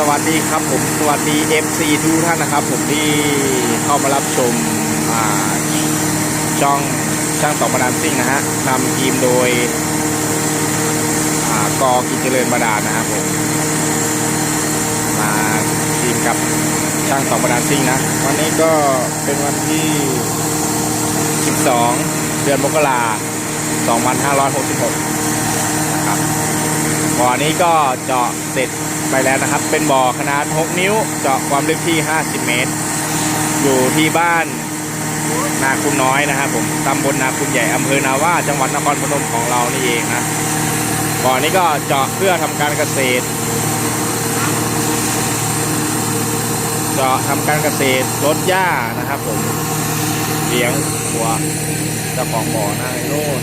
สวัสดีครับผมสวัสดี FC ทุกท่านนะครับ ผมที่เข้ามารับชมช่องช่างต่อประดานซิ่งนะฮะนำทีมโดยกอกิจเจริญบาดาลนะครับผมมาทีมกับช่างต่อประดานซิ่งนะวันนี้ก็เป็นวันที่ 12 เดือนมกราคม2566 บ่อนี้ก็เจาะเสร็จไปแล้วนะครับ เป็นบ่อขนาด 6 นิ้ว เจาะความลึกที่ 50 เมตร อยู่ที่บ้านนาคุณน้อยนะครับผมตำบลนาคุณใหญ่อำเภอนาว่าจังหวัดนครพนมของเรานี่เองนะบ่อนี้ก็เจาะเพื่อทำการเกษตร เจาะทำการเกษตรลดหญ้านะครับผมเลี้ยงวัวเจ้าของบ่อนะไอ้โน่น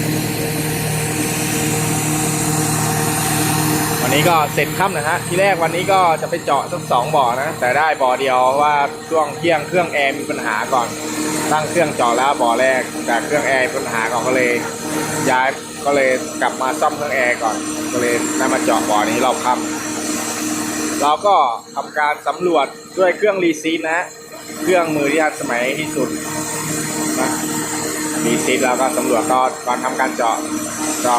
นี้ก็เสร็จค่ำนะฮะที่แรกวันนี้ก็จะไปเจาะสักสองบ่อนะ แต่ได้บ่อเดียวว่าช่วงเที่ยงเครื่องแอร์มีปัญหาก่อน ตั้งเครื่องเจาะแล้วบ่อแรกแต่เครื่องแอร์มีปัญหาก่อนก็เลยย้ายก็เลยกลับมาซ่อมเครื่องแอร์ก่อนก็เลยได้มาเจาะบ่อนี้รอบค่ำเราก็ทำการสำรวจด้วยเครื่องรีซีทนะ เครื่องมือที่ทันสมัยที่สุดนะรีซีทแล้วก็สำรวจก็ก่อนทำการเจาะก็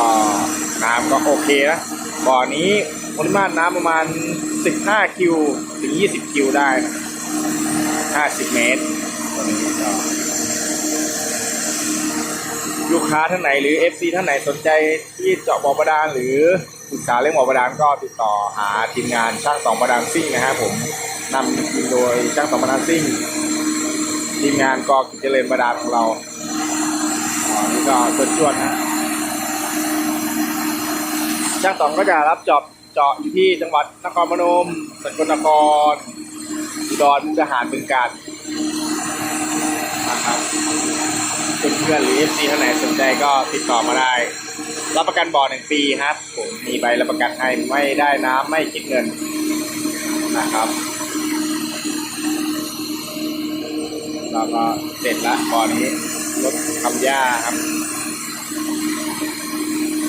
น้ำก็โอเคนะ บ่อนี้ปริมาตรน้ำประมาณ 15 คิว ถึง 20 คิวได้นะ50 เมตรตัวนี้ก็ลูกค้าท่านไหนหรือ FC ท่านไหนสนใจที่เจาะบ่อบาดาลหรือศึกษาเรื่องบ่อบาดาลก็ติดต่อหาทีมงานช่างสองบาดาลซิ่งนะฮะผมนำทีมโดยช่างสองบาดาลซิ่ง ทีมงานกอกิจเจริญบาดาลของเราอ๋อนี่ก็จวดๆนะ ช่างต๋องก็จะรับจอบเจาะอยู่ที่จังหวัดนครพนมสกลนครอุดรมุกดาหารบึงกาฬนะครับเพื่อนๆหรือ FC ท่านไหนสนใจก็ติดต่อมาได้ รับประกันบ่อหนึ่งปีครับผมมีใบรับประกันให้ไม่ได้น้ำไม่คิดเงินนะครับแล้วก็เสร็จละบ่อนี้รถทำหญ้าครับ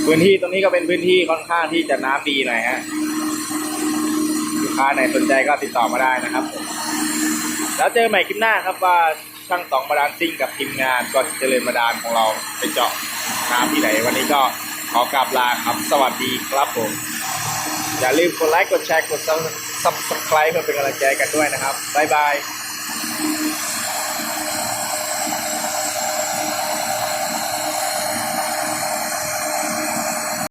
พื้นที่ตรงนี้ก็เป็นพื้นที่ค่อนข้างที่จะน้ำดีหน่อยฮะลูกค้าไหนสนใจก็ติดต่อมาได้นะครับผมแล้วเจอใหม่คลิปหน้าครับว่าช่างสองบาดาลซิ่งกับทีมงานก็เจริญบาดาลของเราไปเจาะน้ำที่ไหน วันนี้ก็ขอกราบลาครับ สวัสดีครับผม อย่าลืมกดไลค์กดแชร์กดซับสไครป์เพื่อเป็นกำลังใจกันด้วยนะครับ บ๊ายบาย